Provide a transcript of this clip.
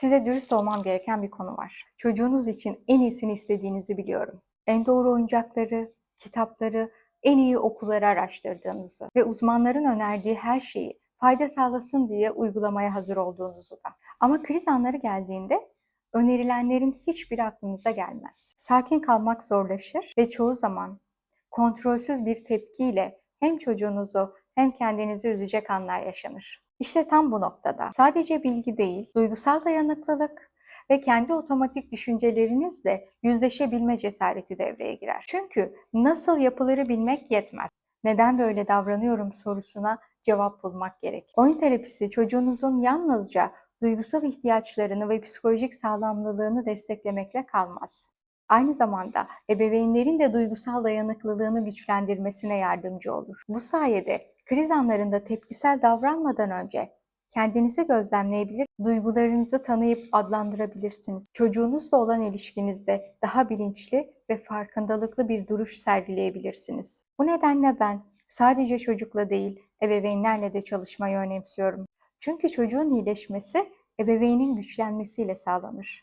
Size dürüst olmam gereken bir konu var. Çocuğunuz için en iyisini istediğinizi biliyorum. En doğru oyuncakları, kitapları, en iyi okulları araştırdığınızı ve uzmanların önerdiği her şeyi fayda sağlasın diye uygulamaya hazır olduğunuzu da. Ama kriz anları geldiğinde önerilenlerin hiçbiri aklınıza gelmez. Sakin kalmak zorlaşır ve çoğu zaman kontrolsüz bir tepkiyle hem çocuğunuzu hem kendinizi üzecek anlar yaşanır. İşte tam bu noktada sadece bilgi değil, duygusal dayanıklılık ve kendi otomatik düşüncelerinizle yüzleşebilme cesareti devreye girer. Çünkü nasıl yapıları bilmek yetmez. Neden böyle davranıyorum sorusuna cevap bulmak gerek. Oyun terapisi çocuğunuzun yalnızca duygusal ihtiyaçlarını ve psikolojik sağlamlılığını desteklemekle kalmaz. Aynı zamanda ebeveynlerin de duygusal dayanıklılığını güçlendirmesine yardımcı olur. Bu sayede kriz anlarında tepkisel davranmadan önce kendinizi gözlemleyebilir, duygularınızı tanıyıp adlandırabilirsiniz. Çocuğunuzla olan ilişkinizde daha bilinçli ve farkındalıklı bir duruş sergileyebilirsiniz. Bu nedenle ben sadece çocukla değil, ebeveynlerle de çalışmayı önemsiyorum. Çünkü çocuğun iyileşmesi ebeveynin güçlenmesiyle sağlanır.